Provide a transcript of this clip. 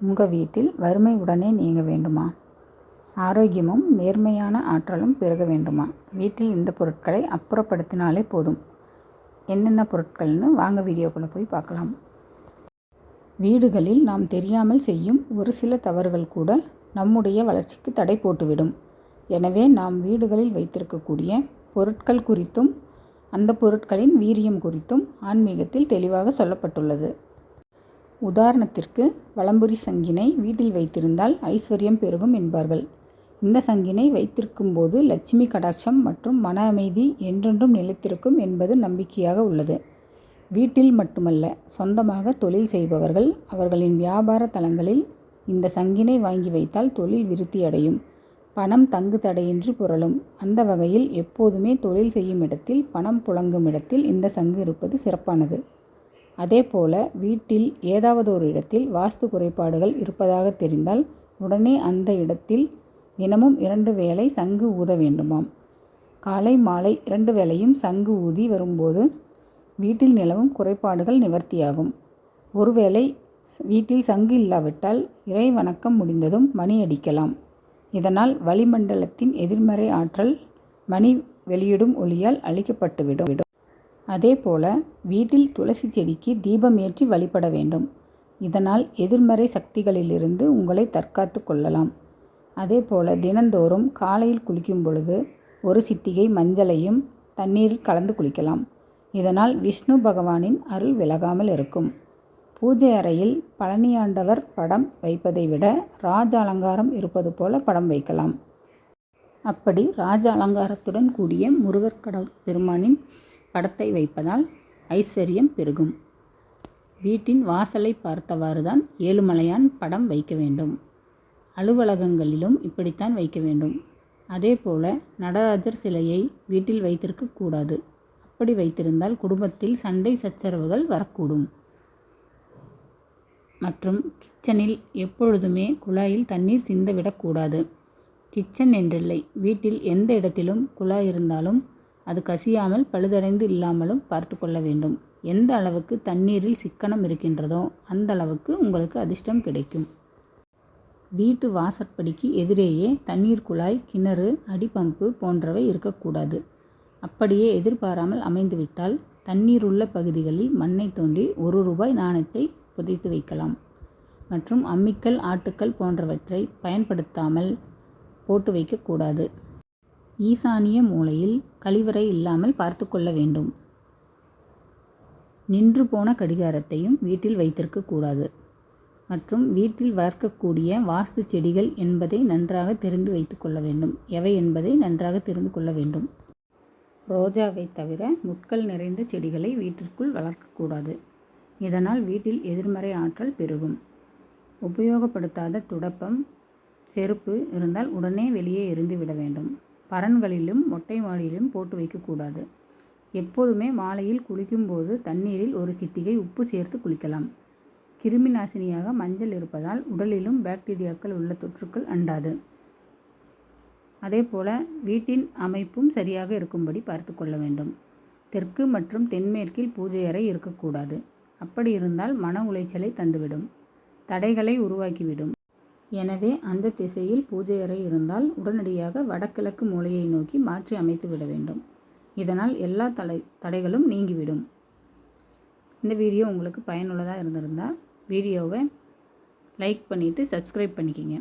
உங்கள் வீட்டில் வறுமை உடனே நீங்க வேண்டுமா? ஆரோக்கியமும் நேர்மையான ஆற்றலும் பெருக வேண்டுமா? வீட்டில் இந்த பொருட்களை அப்புறப்படுத்தினாலே போதும். என்னென்ன பொருட்கள்னு வாங்க வீடியோக்குள்ளே போய் பார்க்கலாம். வீடுகளில் நாம் தெரியாமல் செய்யும் ஒரு சில தவறுகள் கூட நம்முடைய வளர்ச்சிக்கு தடை போட்டுவிடும். எனவே நாம் வீடுகளில் வைத்திருக்கக்கூடிய பொருட்கள் குறித்தும் அந்த பொருட்களின் வீரியம் குறித்தும் ஆன்மீகத்தில் தெளிவாக சொல்லப்பட்டுள்ளது. உதாரணத்திற்கு வலம்புரி சங்கினை வீட்டில் வைத்திருந்தால் ஐஸ்வர்யம் பெருகும் என்பார்கள். இந்த சங்கினை வைத்திருக்கும்போது லட்சுமி கடாட்சம் மற்றும் மன அமைதி என்றென்றும் நிலைத்திருக்கும் என்பது நம்பிக்கையாக உள்ளது. வீட்டில் மட்டுமல்ல சொந்தமாக தொழில் செய்பவர்கள் அவர்களின் வியாபார தலங்களில் இந்த சங்கினை வாங்கி வைத்தால் தொழில் விருத்தியடையும் பணம் தங்கு தடையின்றி புரளும். அந்த வகையில் எப்போதுமே தொழில் செய்யும் இடத்தில் பணம் புழங்கும் இடத்தில் இந்த சங்கு இருப்பது சிறப்பானது. அதேபோல வீட்டில் ஏதாவது ஒரு இடத்தில் வாஸ்து குறைபாடுகள் இருப்பதாக தெரிந்தால் உடனே அந்த இடத்தில் தினமும் இரண்டு வேளை சங்கு ஊத வேண்டுமாம். காலை மாலை இரண்டு வேளையும் சங்கு ஊதி வரும்போது வீட்டில் நிலவும் குறைபாடுகள் நிவர்த்தியாகும். ஒருவேளை வீட்டில் சங்கு இல்லாவிட்டால் இறை வணக்கம் முடிந்ததும் மணி அடிக்கலாம். இதனால் வளிமண்டலத்தின் எதிர்மறை ஆற்றல் மணி வெளியிடும் ஒளியால் அழிக்கப்பட்டுவிடும். அதேபோல வீட்டில் துளசி செடிக்கு தீபம் ஏற்றி வழிபட வேண்டும். இதனால் எதிர்மறை சக்திகளிலிருந்து உங்களை தற்காத்து கொள்ளலாம். அதேபோல தினந்தோறும் காலையில் குளிக்கும் பொழுது ஒரு சிட்டிகை மஞ்சளையும் தண்ணீரில் கலந்து குளிக்கலாம். இதனால் விஷ்ணு பகவானின் அருள் விலகாமல் இருக்கும். பூஜை அறையில் பழனியாண்டவர் படம் வைப்பதை விட ராஜ அலங்காரம் இருப்பது போல படம் வைக்கலாம். அப்படி ராஜ அலங்காரத்துடன் கூடிய முருகர் கட பெருமானின் படத்தை வைப்பதால் ஐஸ்வர்யம் பெருகும். வீட்டின் வாசலை பார்த்தவாறு தான் ஏழுமலையான் படம் வைக்க வேண்டும். அலுவலகங்களிலும் இப்படித்தான் வைக்க வேண்டும். அதேபோல நடராஜர் சிலையை வீட்டில் வைத்திருக்க கூடாது. அப்படி வைத்திருந்தால் குடும்பத்தில் சண்டை சச்சரவுகள் வரக்கூடும். மற்றும் கிச்சனில் எப்பொழுதுமே குழாயில் தண்ணீர் சிந்தவிடக்கூடாது கிச்சன் என்றில்லை. வீட்டில் எந்த இடத்திலும் குழாய் இருந்தாலும் அது கசியாமல் பழுதடைந்து இல்லாமலும் பார்த்து கொள்ள வேண்டும். எந்த அளவுக்கு தண்ணீரில் சிக்கனம் இருக்கின்றதோ அந்த அளவுக்கு உங்களுக்கு அதிர்ஷ்டம் கிடைக்கும். வீட்டு வாசற்படிக்கு எதிரேயே தண்ணீர் குழாய் கிணறு அடிபம்பு போன்றவை இருக்கக்கூடாது. அப்படியே எதிர்பாராமல் அமைந்துவிட்டால் தண்ணீர் உள்ள பகுதிகளில் மண்ணை தோண்டி ஒரு ரூபாய் நாணயத்தை புதைத்து வைக்கலாம். மற்றும் அம்மிக்கல் ஆட்டுக்கல் போன்றவற்றை பயன்படுத்தாமல் போட்டு வைக்கக்கூடாது. ஈசானிய மூலையில் கழிவறை இல்லாமல் பார்த்து கொள்ள வேண்டும். நின்று போன கடிகாரத்தையும் வீட்டில் வைத்திருக்கக்கூடாது மற்றும் வீட்டில் வளர்க்கக்கூடிய வாஸ்து செடிகள் என்பதை நன்றாக தெரிந்து வைத்து கொள்ள வேண்டும். எவை என்பதை நன்றாக தெரிந்து கொள்ள வேண்டும். ரோஜாவை தவிர முட்கள் நிறைந்த செடிகளை வீட்டிற்குள் வளர்க்கக்கூடாது இதனால் வீட்டில் எதிர்மறை ஆற்றல் பெருகும். உபயோகப்படுத்தாத துடப்பம் செருப்பு இருந்தால் உடனே வெளியே எரிந்து விட வேண்டும். பரன்களிலும் மொட்டை மாடியிலும் போட்டு வைக்கக்கூடாது. எப்போதுமே மாலையில் குளிக்கும்போது தண்ணீரில் ஒரு சிட்டிகை உப்பு சேர்த்து குளிக்கலாம். கிருமி நாசினியாக மஞ்சள் இருப்பதால் உடலிலும் பாக்டீரியாக்கள் உள்ள தொற்றுக்கள் அண்டாது. அதே போல வீட்டின் அமைப்பும் சரியாக இருக்கும்படி பார்த்து கொள்ள வேண்டும். தெற்கு மற்றும் தென்மேற்கில் பூஜை அறை இருக்கக்கூடாது. அப்படி இருந்தால் மன உளைச்சலை தந்துவிடும். தடைகளை உருவாக்கிவிடும். எனவே அந்த திசையில் பூஜை அறை இருந்தால் உடனடியாக வடகிழக்கு மூலையை நோக்கி மாற்றி அமைத்து விட வேண்டும். இதனால் எல்லா தடை தடைகளும் நீங்கிவிடும். இந்த வீடியோ உங்களுக்கு பயனுள்ளதாக இருந்திருந்தால் வீடியோவை லைக் பண்ணிவிட்டு சப்ஸ்கிரைப் பண்ணிக்கிங்க.